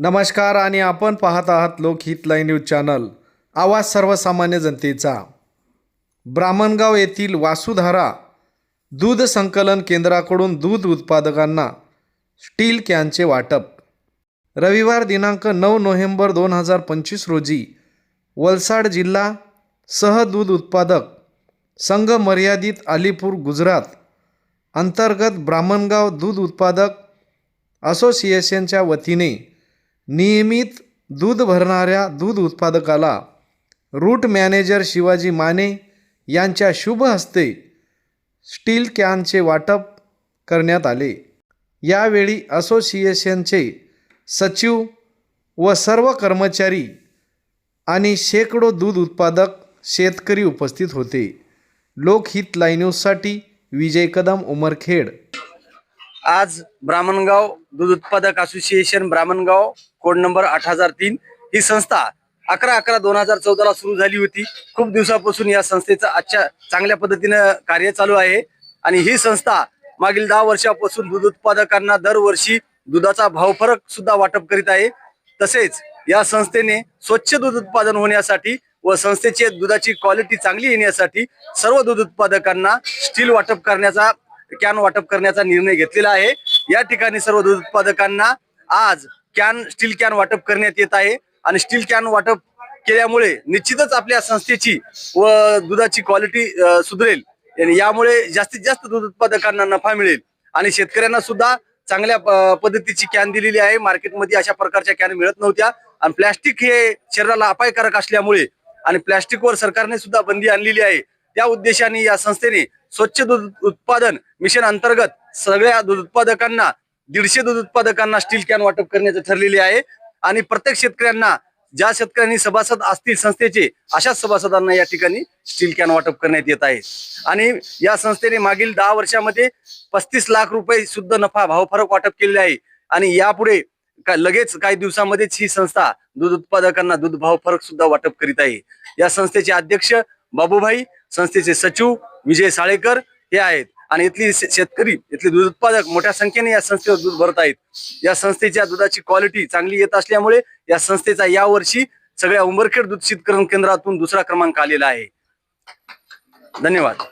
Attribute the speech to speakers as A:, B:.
A: नमस्कार आणि आपण पाहत आहात लोकहित लाईव्ह न्यूज चॅनल. आवाज सर्वसामान्य जनतेचा. ब्राह्मणगाव येथील वासुधारा दूध संकलन केंद्राकडून दूध उत्पादकांना स्टील कॅनचे वाटप. रविवार दिनांक नऊ नोव्हेंबर दोन हजार पंचवीस रोजी वलसाड जिल्हा सह दूध उत्पादक संघ मर्यादित अलीपूर गुजरात अंतर्गत ब्राह्मणगाव दूध उत्पादक असोसिएशनच्या वतीने नियमित दूध भरणाऱ्या दूध उत्पादकाला रूट मॅनेजर शिवाजी माने यांच्या शुभ हस्ते स्टील कॅनचे वाटप करण्यात आले. यावेळी असोसिएशनचे सचिव व सर्व कर्मचारी आणि शेकडो दूध उत्पादक शेतकरी उपस्थित होते. लोकहित लाईन्यूजसाठी विजय कदम उमरखेड.
B: आज ब्राह्मणगाव दूध उत्पादक असोसिएशन ब्राह्मणगाव कोड नंबर आठ हजार तीन. ही संस्था अकरा अकरा दोन हजार चौदाला सुरू झाली होती. खूप दिवसापासून या संस्थेचं आजच्या चांगल्या पद्धतीनं कार्य चालू आहे. आणि ही संस्था मागील दहा वर्षापासून दूध उत्पादकांना दरवर्षी दुधाचा भावफरक सुद्धा वाटप करीत आहे. तसेच या संस्थेने स्वच्छ दूध उत्पादन होण्यासाठी व संस्थेची दुधाची क्वालिटी चांगली येण्यासाठी सर्व दूध उत्पादकांना स्टील वाटप करण्याचा कॅन वाटप करण्याचा निर्णय घेतलेला आहे. या ठिकाणी सर्व दूध उत्पादकांना आज कॅन स्टील कॅन वाटप करण्यात येत आहे. आणि स्टील कॅन वाटप केल्यामुळे निश्चितच आपल्या संस्थेची व दुधाची क्वालिटी सुधरेल. यामुळे जास्तीत जास्त दूध उत्पादकांना नफा मिळेल. आणि शेतकऱ्यांना सुद्धा चांगल्या पद्धतीची कॅन दिलेली आहे. मार्केटमध्ये अशा प्रकारच्या कॅन मिळत नव्हत्या. आणि प्लॅस्टिक हे शरीराला अपायकारक असल्यामुळे आणि प्लॅस्टिकवर सरकारने सुद्धा बंदी आणलेली आहे. त्या उद्देशाने या संस्थेने स्वच्छ दूध उत्पादन मिशन अंतर्गत सगळ्या दूध उत्पादकांना दीडशे दूध उत्पादकांना स्टील कॅन वाटप करण्याचे ठरलेले आहे. आणि प्रत्येक शेतकऱ्यांना ज्या शेतकऱ्यांनी सभासद असतील संस्थेचे अशाच सभासदांना या ठिकाणी स्टील कॅन वाटप करण्यात येत आहे. आणि या संस्थेने मागील दहा वर्षामध्ये पस्तीस लाख रुपये शुद्ध नफा भावफरक वाटप केलेले आहे. आणि यापुढे का- लगेच काही दिवसामध्येच ही संस्था दूध उत्पादकांना दूध भाव फरक सुद्धा वाटप करीत आहे. या संस्थेचे अध्यक्ष बाबूभाई संस्थेचे सचिव विजय साळेकर हे आहेत. आणि इथली शेतकरी इथले दूध उत्पादक मोठ्या संख्येने या संस्थेवर दूध भरत आहेत. या संस्थेच्या दुधाची क्वालिटी चांगली येत असल्यामुळे या संस्थेचा यावर्षी सगळ्या उंबरखेड दूध शीतकरण केंद्रातून दुसरा क्रमांक आलेला आहे. धन्यवाद.